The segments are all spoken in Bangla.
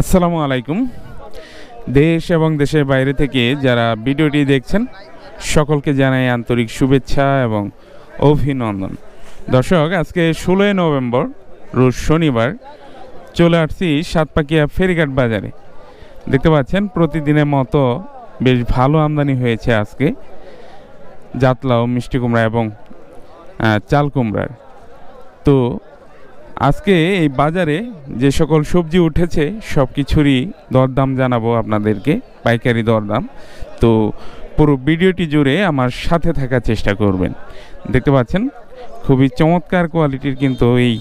আসসালামু আলাইকুম। দেশ এবং দেশের বাইরে থেকে যারা ভিডিওটি দেখছেন, সকলকে জানাই আন্তরিক শুভেচ্ছা এবং অভিনন্দন। দর্শক, আজকে ষোলোই নভেম্বর, রোজ শনিবার চলে আসছি সাতপাকিয়া ফেরিঘাট বাজারে। দেখতে পাচ্ছেন, প্রতিদিনের মতো বেশ ভালো আমদানি হয়েছে আজকে। জাতলাও মিষ্টি কুমড়া এবং চাল কুমড়ার। তো আজকে এই বাজারে যে সকল সবজি উঠেছে, সব কিছুরই দরদাম জানাব আপনাদেরকে, পাইকারি দরদাম। তো পুরো ভিডিওটি জুড়ে আমার সাথে থাকার চেষ্টা করবেন। দেখতে পাচ্ছেন, খুবই চমৎকার কোয়ালিটির কিন্তু এই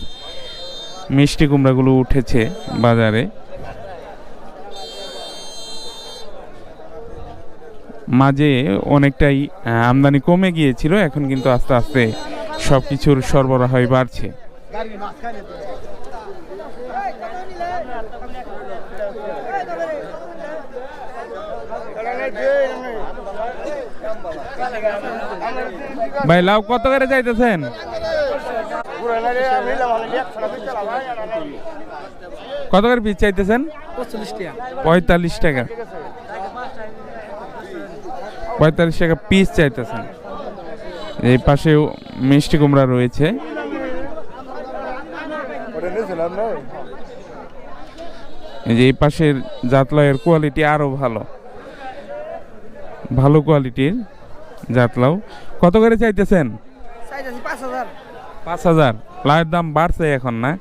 মিষ্টি কুমড়াগুলো উঠেছে বাজারে। মাঝে অনেকটাই আমদানি কমে গিয়েছিল, এখন কিন্তু আস্তে আস্তে সব কিছুর সরবরাহ বাড়ছে। ভাই, লাউ কত করে চাইতেছেন কত করে পিস চাইতেছেন? পঁয়তাল্লিশ টাকা। পঁয়তাল্লিশ টাকা পিস চাইতেছেন। এই পাশেও মিষ্টি কুমড়া রয়েছে। এই যে এই পাশের জাতলাইয়ের কোয়ালিটি আরও ভালো। ভালো কোয়ালিটির জাতলাও। কত করে চাইতেছেন? পাঁচ হাজার। পাঁচ হাজার। লাউয়ের দাম বাড়ছে এখন না।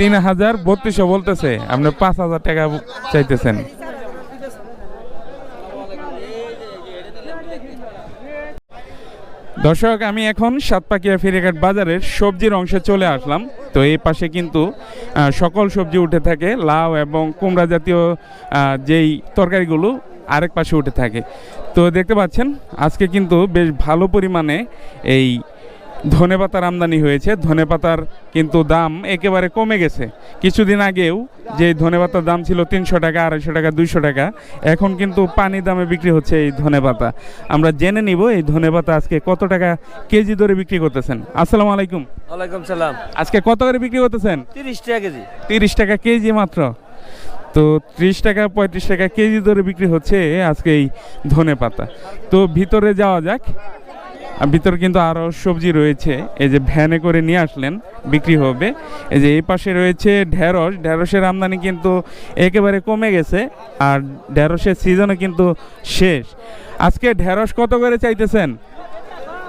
তিন হাজার বত্রিশশো বলতেছে। আপনি পাঁচ হাজার টাকা চাইতেছেন। দর্শক, আমি এখন সাতপাকিয়া ফেরিঘাট বাজারের সবজির অংশে চলে আসলাম। তো এই পাশে কিন্তু সকল সবজি উঠে থাকে, লাউ এবং কুমড়া জাতীয় যেই তরকারিগুলো আরেক পাশে উঠে থাকে। তো দেখতে পাচ্ছেন, আজকে কিন্তু বেশ ভালো পরিমাণে এই ধনেপাতার আমদানি হয়েছে। ধনেপাতার কিন্তু দাম একেবারে কমে গেছে। কিছুদিন আগেও যে ধনেপাতার দাম ছিল তিনশো টাকা আড়াইশো টাকা দুইশো টাকা এখন কিন্তু পানি দামে বিক্রি হচ্ছে এই ধনেপাতা। আমরা জেনে নিব এই ধনেপাতা আজকে কত টাকা কেজি ধরে বিক্রি করতেছেন। আসসালামু আলাইকুম। ওয়ালাইকুম সালাম। আজকে কত করে বিক্রি করতেছেন? তিরিশ টাকা কেজি। তিরিশ টাকা কেজি মাত্র। তো ত্রিশ টাকা পঁয়ত্রিশ টাকা কেজি ধরে বিক্রি হচ্ছে আজকে এই ধনে পাতা তো ভিতরে যাওয়া যাক। ভিতরে কিন্তু আরও সবজি রয়েছে। এই যে ভ্যানে করে নিয়ে আসলেন বিক্রি হবে। এই যে এই পাশে রয়েছে ঢেঁড়স। ঢেঁড়সের আমদানি কিন্তু একেবারে কমে গেছে আর ঢেঁড়সের সিজনও কিন্তু শেষ। আজকে ঢেঁড়স কত করে চাইতেছেন?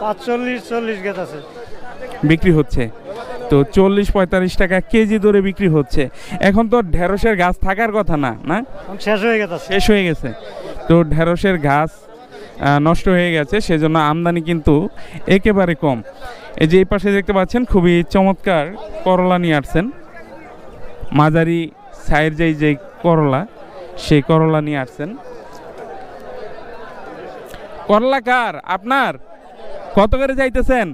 পাঁচচল্লিশ চল্লিশ গেত আছে বিক্রি হচ্ছে। তো চল্লিশ পঁয়তাল্লিশ টাকা কেজি দরে বিক্রি হচ্ছে। এখন তো ঢেঁড়সের গাছ থাকার কথা না না? শেষ হয়ে গেছে। শেষ হয়ে গেছে। তো ঢেঁড়সের গাছ নষ্ট হয়ে গেছে সেজন্য আমদানি কিন্তু একেবারে কম। এই যে এই পাশে দেখতে পাচ্ছেন খুবই চমৎকার করলা নিয়ে আসছেন। মাঝারি সাইড যেই যে করলা সেই করলা নিয়ে আসছেন। করলা কার? আপনার? কত করে চাইতেছেন?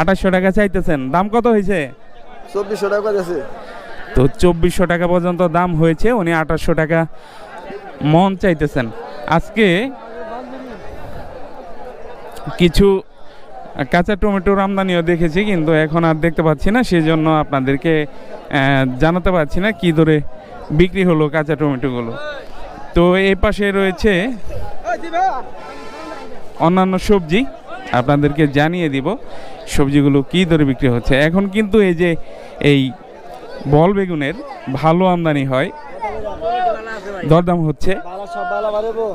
আঠাশশো টাকা। চাইতেছেন। দাম কত হয়েছে? চব্বিশশো টাকা আছে তো চব্বিশশো টাকা পর্যন্ত দাম হয়েছে উনি আঠাশশো টাকা মন চাইতেছেন। আজকে কিছু কাঁচা টমেটোর আমদানিও দেখেছি, কিন্তু এখন আর দেখতে পাচ্ছি না সেই জন্য আপনাদেরকে জানাতে পারছি না কী দরে বিক্রি হলো কাঁচা টমেটোগুলো। তো এই পাশে রয়েছে অন্যান্য সবজি, আপনাদেরকে জানিয়ে দিব সবজিগুলো কী দরে বিক্রি হচ্ছে। এখন কিন্তু এই যে এই বল বেগুনের ভালো আমদানি হয় দরদাম হচ্ছে। সব বালা বাড়বো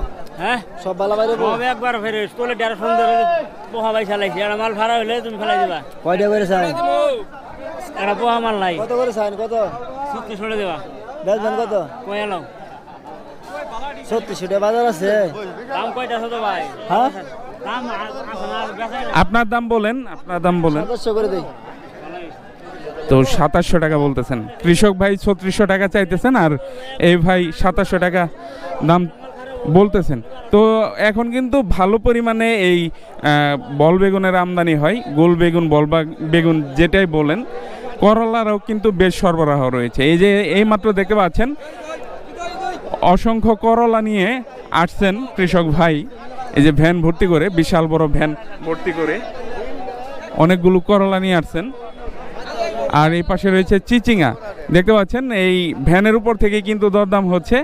হ্যাঁ? সব বালা বাড়বো হবে একবার ফেরে সুন্দর পোহা চালাইছি। মাল ভাড়া তুমি ফেলাই দিবা। কয়টা করে চাই? পোহা মাল নাই। কত করে কত? চুক্তি ছড়ে দেবা। বেচবেন কত? কয়ে নাও। ছত্রিশশো বাজার আছে? দাম কয়টা ছোট ভাই? হ্যাঁ। আপনার দাম বলেন আপনার দাম বলেন। করে দিই। তো সাতাশশো টাকা বলতেছেন। কৃষক ভাই ছত্রিশশো টাকা চাইতেছেন আর এই ভাই সাতাশশো টাকা দাম বলতেছেন। তো এখন কিন্তু ভালো পরিমাণে এই বল বেগুনের আমদানি হয়। গোল বেগুন, বল বেগুন যেটাই বলেন, করলারও কিন্তু বেশ সরবরাহ রয়েছে। এই যে এই মাত্র দেখতে পাচ্ছেন, অসংখ্য করলা নিয়ে আসছেন কৃষক ভাই। এই যে ভ্যান ভর্তি করে, বিশাল বড় ভ্যান ভর্তি করে অনেকগুলো করলা নিয়ে আসছেন। আর এই পাশে রয়েছে চিচিঙা দেখতে পাচ্ছেন এই ভ্যানের উপর থেকে কিন্তু দরদাম হচ্ছে?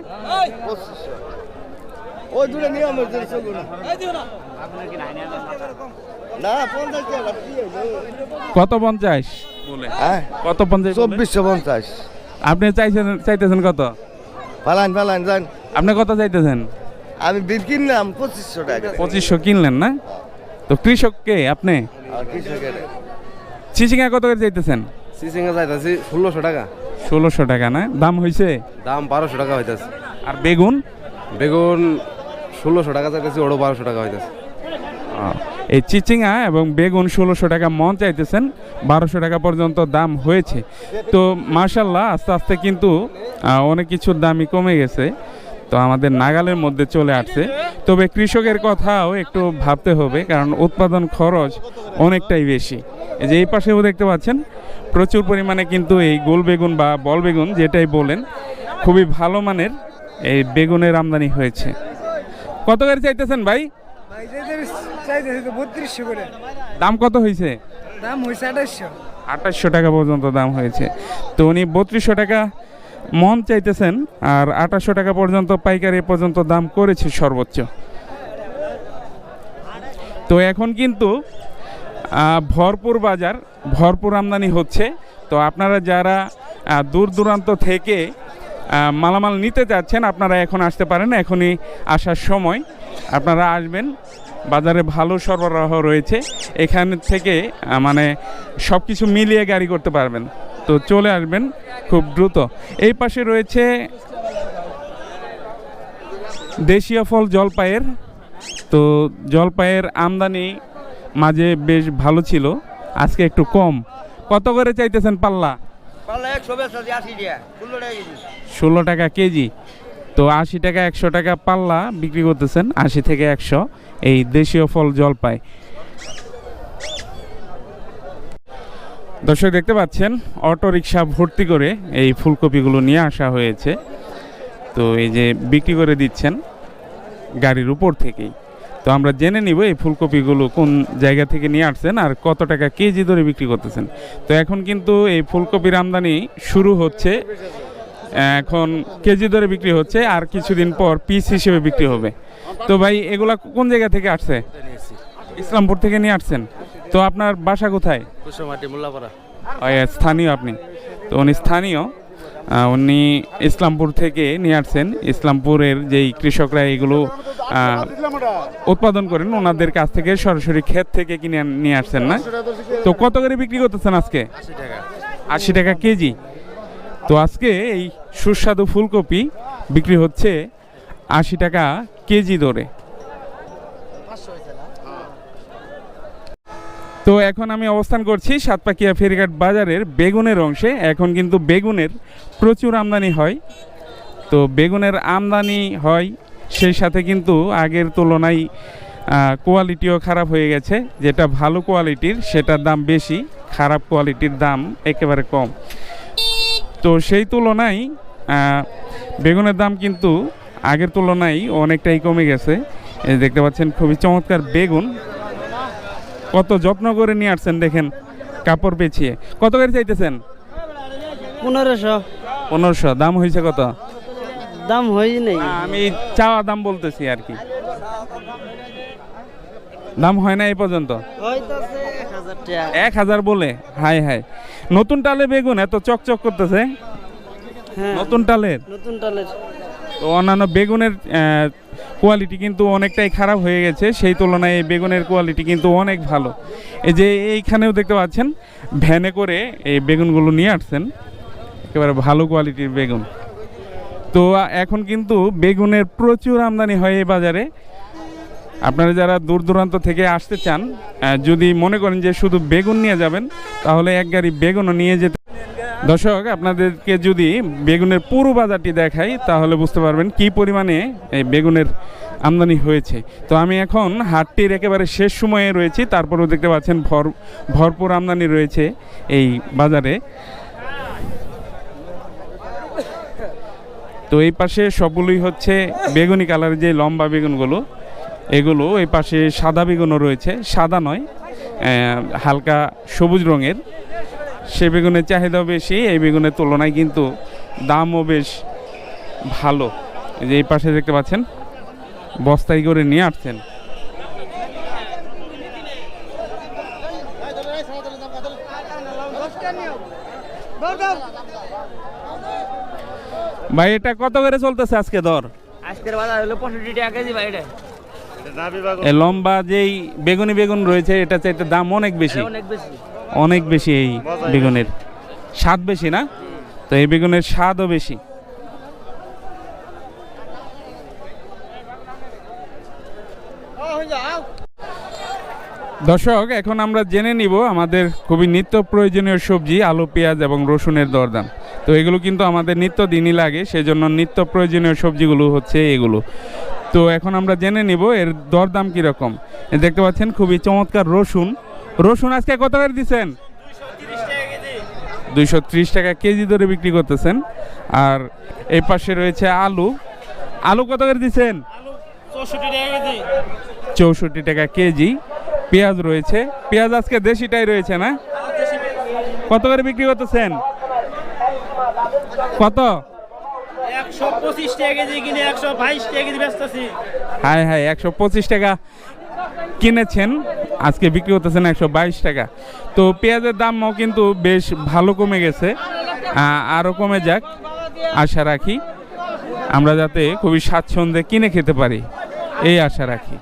কত পঞ্চাশ? হ্যাঁ কত পঞ্চাশ চব্বিশশো পঞ্চাশ। আপনি চাইছেন চাইতেছেন কত? ফালান ফালান যান আপনি কত চাইতেছেন? আমি বিল কিনলাম পঁচিশশো টাকা পঁচিশশো কিনলেন না? তো কৃষককে আপনি? আর কৃষকের। চিচিঙা কত করে চাইতেছেন? সিসিঙ্গা যাইতাছি ষোলোশো টাকা। ষোলোশো টাকা না? দাম হয়েছে দাম বারোশো টাকা হইতাছে। আর বেগুন? বেগুন ষোলোশো টাকা চাইতেছি ওড়ো বারোশো টাকা হইতাছে। এই চিচিঙা এবং বেগুন ষোলোশো টাকা মন চাইতেছেন বারোশো টাকা পর্যন্ত দাম হয়েছে। তো মার্শাল্লাহ আস্তে আস্তে কিন্তু অনেক কিছুর দামই কমে গেছে। তো আমাদের নাগালের মধ্যে চলে আসছে। তবে কৃষকের কথাও একটু ভাবতে হবে কারণ উৎপাদন খরচ অনেকটাই বেশি। এই যে এই পাশেও দেখতে পাচ্ছেন প্রচুর পরিমাণে কিন্তু এই গোল বেগুন বা বল বেগুন যেটাই বলেন খুবই ভালো মানের এই বেগুনের আমদানি হয়েছে। কত করে চাইতেছেন ভাই? দাম কত হয়েছে? দাম হয়েছে আঠাশশো। আঠাশশো টাকা পর্যন্ত দাম হয়েছে। তো উনি বত্রিশশো টাকা মন চাইতেছেন আর আঠাশশো টাকা পর্যন্ত পাইকারি পর্যন্ত দাম করেছে সর্বোচ্চ। তো এখন কিন্তু ভরপুর বাজার, ভরপুর আমদানি হচ্ছে। তো আপনারা যারা দূর দূরান্ত থেকে মালামাল নিতে চাচ্ছেন আপনারা এখন আসতে পারেন। এখনই আসার সময়। আপনারা আসবেন, বাজারে ভালো সরবরাহ রয়েছে। এখান থেকে মানে সব কিছু মিলিয়ে গাড়ি করতে পারবেন। তো চলে আসবেন খুব দ্রুত। এই পাশে রয়েছে দেশীয় ফল জলপাইয়ের। তো জলপাইয়ের আমদানি মাঝে বেশ ভালো ছিল আজকে একটু কম। কত করে চাইতেছেন পাল্লা? ষোলো টাকা কেজি। তো আশি টাকা একশো টাকা পাল্লা বিক্রি করতেছেন আশি থেকে একশো এই দেশীয় ফল জলপাই। দর্শক দেখতে পাচ্ছেন অটো রিক্সা ভর্তি করে এই ফুলকপিগুলো নিয়ে আসা হয়েছে। তো এই যে বিক্রি করে দিচ্ছেন গাড়ির উপর থেকেই। তো আমরা জেনে নিব এই ফুলকপিগুলো কোন জায়গা থেকে নিয়ে আসছেন আর কত টাকা কেজি ধরে বিক্রি করতেছেন। তো এখন কিন্তু এই ফুলকপির আমদানি শুরু হচ্ছে, এখন কেজি ধরে বিক্রি হচ্ছে আর কিছুদিন পর পিস হিসেবে বিক্রি হবে। তো ভাই, এগুলা কোন জায়গা থেকে আসছে? ইসলামপুর থেকে নিয়ে আসছেন? তো আপনার বাসা কোথায়? কুসুমাটি মোল্লাপাড়া। স্থানীয় আপনি। তো উনি স্থানীয়। উনি ইসলামপুর থেকে নিয়ে আসছেন। ইসলামপুরের যেই কৃষকরা এগুলো উৎপাদন করেন ওনাদের কাছ থেকে সরাসরি ক্ষেত থেকে কিনে নিয়ে আসছেন না। তো কত করে বিক্রি করতেছেন আজকে? টাকা আশি টাকা কেজি। তো আজকে এই সুস্বাদু ফুলকপি বিক্রি হচ্ছে আশি টাকা কেজি দরে। তো এখন আমি অবস্থান করছি সাতপাকিয়া ফেরিঘাট বাজারের বেগুনের অংশে। এখন কিন্তু বেগুনের প্রচুর আমদানি হয়। তো বেগুনের আমদানি হয়, সেই সাথে কিন্তু আগের তুলনায় কোয়ালিটিও খারাপ হয়ে গেছে। যেটা ভালো কোয়ালিটির সেটার দাম বেশি, খারাপ কোয়ালিটির দাম একেবারে কম। তো সেই তুলনায় বেগুনের দাম কিন্তু আগের তুলনায় অনেকটাই কমে গেছে। দেখতে পাচ্ছেন, খুবই চমৎকার বেগুন। কত যত্ন করে নিয়ে আসছেন দেখেন কাপড় পেঁচিয়ে। কত করে চাইতেছেন? পনেরোশো। পনেরোশো। দাম হয়েছে কত? দাম হয়ই নেই। আমি চাওয়া দাম বলতেছি আর কি। দাম হয় না এই পর্যন্ত? এক হাজার টাকা। এক হাজার বলে? হাই হাই নতুন টালে বেগুন এত চকচক করতেছে? হ্যাঁ। নতুন টালের? নতুন টালের। তো অন্যান্য বেগুনের কোয়ালিটি কিন্তু অনেকটাই খারাপ হয়ে গেছে। সেই তুলনায় এই বেগুনের কোয়ালিটি কিন্তু অনেক ভালো। এই যে এইখানেও দেখতে পাচ্ছেন, ভ্যানে করে এই বেগুনগুলো নিয়ে আসছেন। একেবারে ভালো কোয়ালিটির বেগুন। তো এখন কিন্তু বেগুনের প্রচুর আমদানি হয় এই বাজারে। আপনারা যারা দূর দূরান্ত থেকে আসতে চান যদি মনে করেন যে শুধু বেগুন নিয়ে যাবেন, তাহলে এক গাড়ি বেগুনও নিয়ে যেতে দর্শক, আপনাদেরকে যদি বেগুনের পুরো বাজারটি দেখাই, তাহলে বুঝতে পারবেন কি পরিমাণে এই বেগুনের আমদানি হয়েছে। তো আমি এখন হাটটির একেবারে শেষ সময়ে রয়েছি, তারপরেও দেখতে পাচ্ছেন ভর, ভরপুর আমদানি রয়েছে এই বাজারে। তো এই পাশে সবগুলোই হচ্ছে বেগুনি কালারের যে লম্বা বেগুনগুলো, এগুলো এই পাশে সাদা বেগুনও রয়েছে, সাদা নয় হালকা সবুজ রঙের। সে বেগুনের চাহিদাও বেশি এই বেগুনের তুলনায় কিন্তু দামও বেশ ভালো। এই যে এই পাশে দেখতে পাচ্ছেন বস্তায় করে নিয়ে আসছেন। ভাই এটা কত করে চলতেছে আজকে দর? আজকের বাজার হলো পঁয়ষট্টি টাকা কেজি ভাই এটা। লম্বা যেই বেগুনি বেগুন রয়েছে এটা চাইতে দাম অনেক বেশি। অনেক বেশি। অনেক বেশি এই বেগুনের স্বাদ বেশি না? তো এই বেগুনের স্বাদও বেশি। দর্শক, এখন আমরা জেনে নিব আমাদের খুবই নিত্য প্রয়োজনীয় সবজি, আলু, পেঁয়াজ এবং রসুনের দরদাম। তো এগুলো কিন্তু আমাদের নিত্য দিনই লাগে, সেজন্য নিত্য প্রয়োজনীয় সবজিগুলো হচ্ছে এগুলো। তো এখন আমরা জেনে নিব এর দরদাম কীরকম। দেখতে পাচ্ছেন, খুবই চমৎকার রসুন। রসুন আজকে কত করে দিচ্ছেন দুইশো ত্রিশ টাকা কেজি ধরে বিক্রি করতেছেন। আর এই পাশে রয়েছে আলু। আলু কত করে দিচ্ছেন চৌষট্টি টাকা কেজি। পেঁয়াজ রয়েছে। পেঁয়াজ আজকে দেশিটাই রয়েছে না? কত করে বিক্রি করতেছেন? কত? একশো পঁচিশ টাকা কেজি কিনে একশো বাইশ টাকা কেজি ব্যস্ত আছি হাই হাই একশো পঁচিশ টাকা। কিনেছেন, আজকে বিক্রি হতেছেন একশো বাইশ টাকা। তো পেঁয়াজের দামও কিন্তু বেশ ভালো কমে গেছে। আরও কমে যাক, আশা রাখি। আমরা যাতে খুবই স্বাচ্ছন্দ্যে কিনে খেতে পারি, এই আশা রাখি।